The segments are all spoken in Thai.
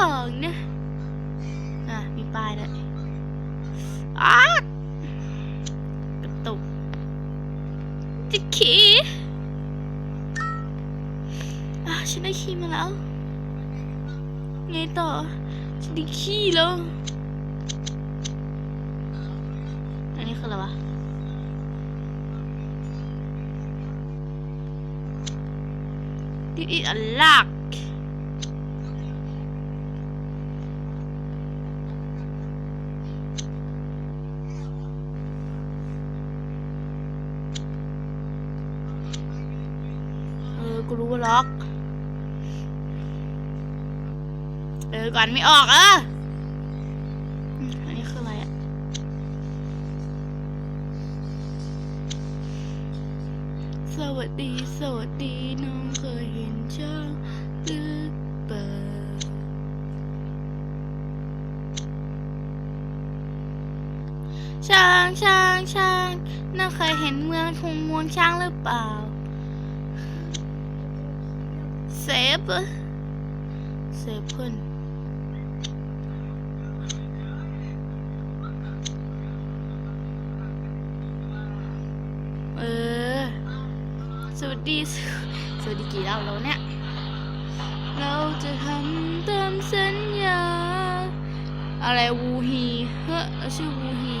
ของนะ อะ มีป้ายด้วยอ้ากระตุกจะขี่อะฉันได้ขี่มาแล้ว ไงต่อ ฉันได้ขี่แล้ว อันนี้คืออะไรวะ This is a lock เออกู รู้ล็อก เออ ก่อนไม่ออกเอออันนี้คืออะไรอะสวัสดี สวัสดี น้องเคยเห็นช้างหรือเปล่าช้างช้างช้างน้องเคยเห็นเมืองคงมวลช้างหรือเปล่า เซ ฟเหรอเซฟเพื่อนเออ สวัสดี สวัสดีกี่รอบแล้วเนี่ย เราจะทำตามสัญญา อะไรวูฮีเฮ้อชื่อวูฮี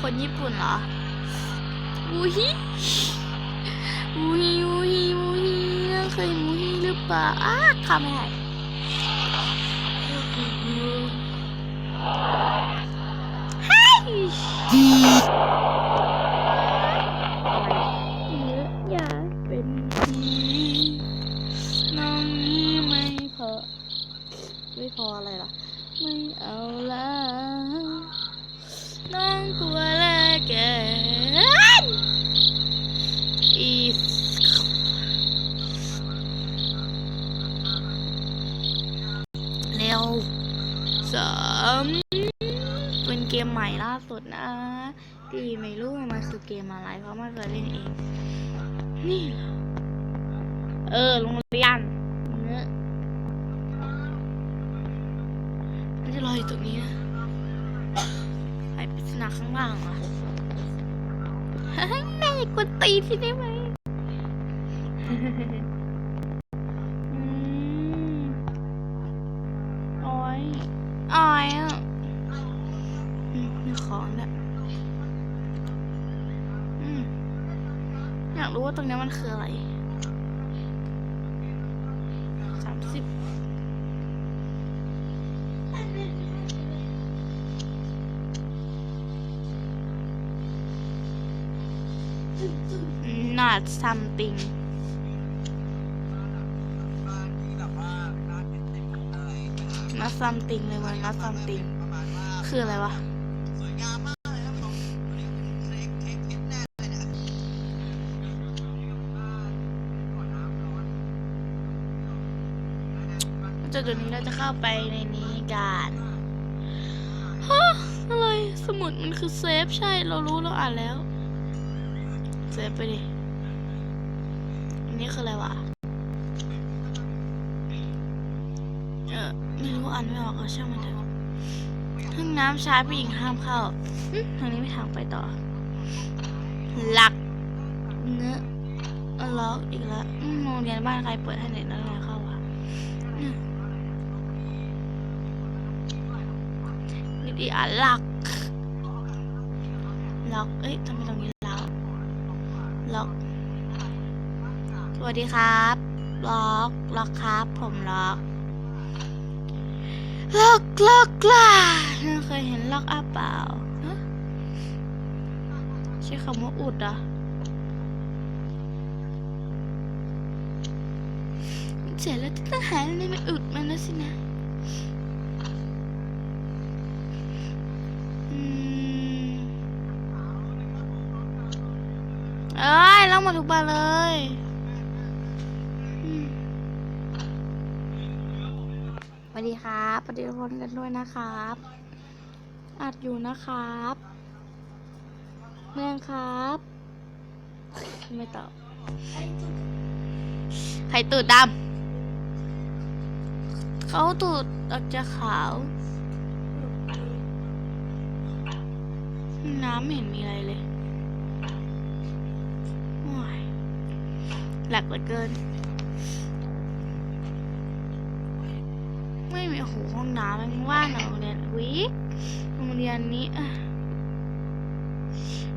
คนญี่ปุ่นเหรอ วูฮี วูฮี วูฮี วูฮี เราเคยวูฮีหรือเปล่าอ้าข้ามไม่ได้เฮ้ย สามเป็นเกมใหม่ล่าสุดนะดีไม่รู้ว่ามันคือเกมอะไรเพราะไม่เคยเล่นเอง นี่ เออโรงเรียนเนื้อมันจะลอยอยู่ตรงนี้นะไอปริศนาข้างล่างอเฮ้ยแม่กวนตีที่ได้ไหมากรู้ว่าตรงนี้มันคืออะไรสามสิบ not something นั something เลยมัน not something คืออะไรวะ ดี๋ยวนี้เราจะเข้าไปในนี้กันฮะอะไรสมุดมันคือเซฟใช่เรารู้เราอ่านแล้ว เซฟไปดิอันนี้คืออะไรวะเออไม่รู้อ่านไม่ออกเออช่างมันเถอะห้องน้ำชายผู้หญิงห้ามเข้าทางนี้ไม่ทางไปต่อ หลักเนื้อล็อกอีกแล้วมโรงเรียนบ้านใครเปิดให้เด็กนักเรียนเข้าวะอืม นี่ ดีอะล็อกล็อกเอ้ยทำไมตรงนี้ล็อกล็อกสวัสดีครับล็อกล็อกครับ ผมล็อกล็อกล็อกล่ะเคยเห็นล็อกอัพเปล่าใช้คำว่าอุดอะเสร็จแล้วต้องหาอะไรมาอุดมันแล้วสิ อ้ยเล่ามาทุกบานเลยสวัสดีครับปฏิพลกันด้วยนะครับ อัดอยู่นะครับ เมืองครับ ไม่ตอบไข่ตูดดำ เขาตูดออกจะขาว น้ำไม่เห็นมีอะไรเลย หลักเหลือเกิน ไม่มีโอ้โหห้องน้ำมันว่างในโรงเรียนวิโรงเรียนนี้อะ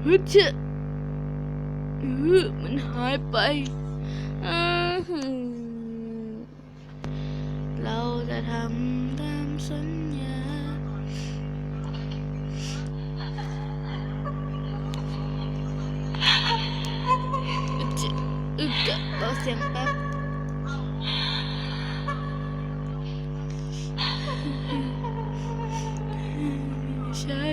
ฮึดเจอออมันหายไปเราจะทำตามสัญญา จะเบาเสียงแป๊บใช่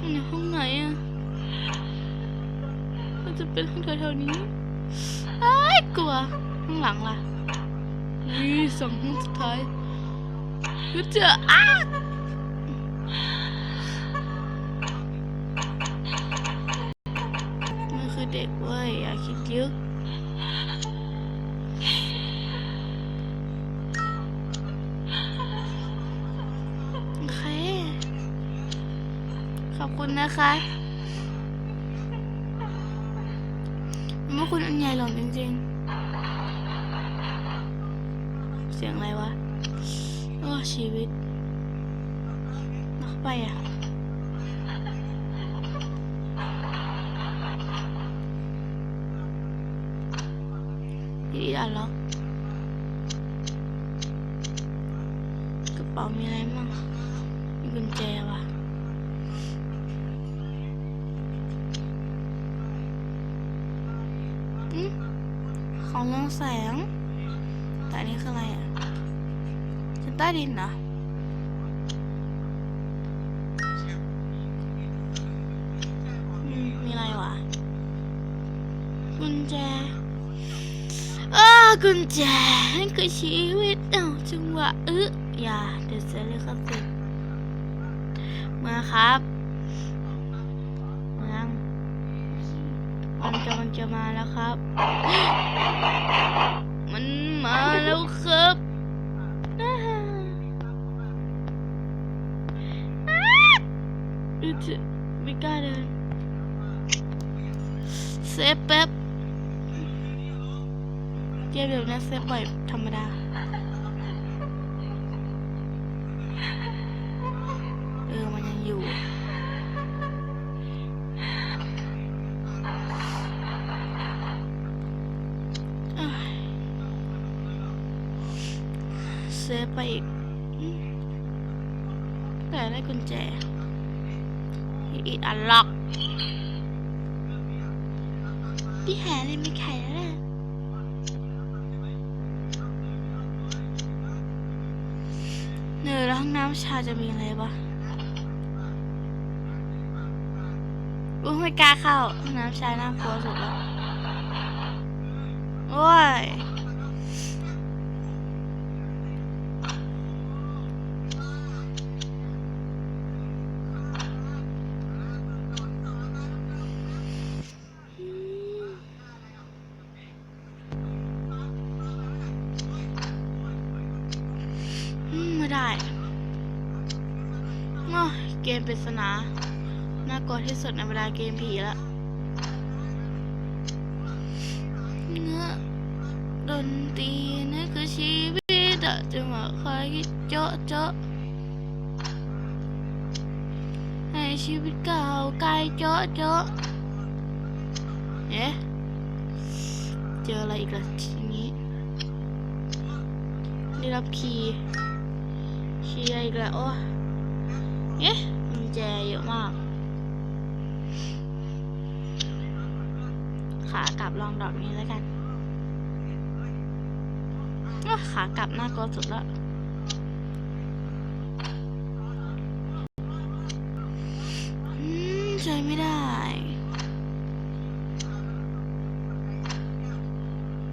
ในห้องไหนอะมันจะเป็นห้องแถวๆนี้ไอ้ายกลัว ข้างหลังล่ะนี่สองห้องสุดท้ายก็เจออ้ามันคือเด็กเว้ยอย่าคิดเยอะโอเค ขอบคุณนะคะเมื่อคุณอันใหญ่หลงจริงๆ สียงอะไรวะโอ้ชีวิตนักไปอะดีอะล็อกกระเป๋ามีอะไรมั่งมีกุญแจวะอืมของเรืองแสง แต่อันนี้คืออะไรอะชั้นใต้ดินเหรออืมมีอะไรวะ กุญแจอ้ากุญแจนั่นคือชีวิตเอ้าจังหวะเอออย่าเดี๋ยวจะเสียเลยครับสิมาครับมายังมันกำลังจะมาแล้วครับ มัน มาแล้วครับอ่าอ่าอึดไม่กล้าเดินเซฟแป๊บเกมแบบนี้เซฟบ่อยธรรมดา ฟไปอีกแต่ได้กุญแจอีกอันล็อก พี่หาเลยไม่ไขแล้วล่ะเนอแล้วห้องน้ำชาจะมีอะไรปะอุ้ยไม่กล้าเข้าห้องน้ำชายน่ากลัวสุดแล้ว โอ้ย อืมไม่ได้โอ้ย เกมปริศนา น่ากลัวที่สุดในบรรดาเกมผีละเนื้อดนตรีนั่นคือชีวิตอะจะมาคอยเจาะเจาะให้ชีวิตเก้าไกลเจาะเจาะเอ๊ะเจออะไรอีกล่ะทีนี้ได้รับคีย์คีย์อะไรอีกแล้วโอ้ เอ๊ะกุญแจเยอะมาก ขากลับลองดอกนี้แล้วกันขากลับน่ากลัวสุดละอืมใจไม่ได้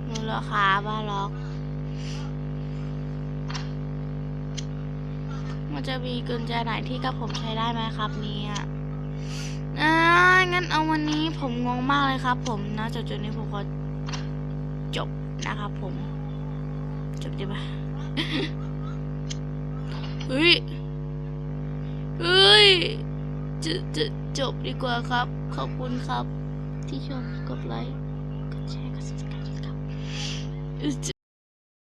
มูลค่าบ้าล็อก มันจะมีกุญแจไหนที่กับผมใช้ได้ไหมครับเนี่ยอ่างั้นเอาวันนี้ผมงงมากเลยครับ ผมนะจบจุดนี้ผมขอจบนะครับผม จบดีไหมเฮ้ยเฮ้ยจะจะจบดีกว่าครับ ขอบคุณครับ ที่ชมกดไลค์กดแชร์กด subscribe ครับ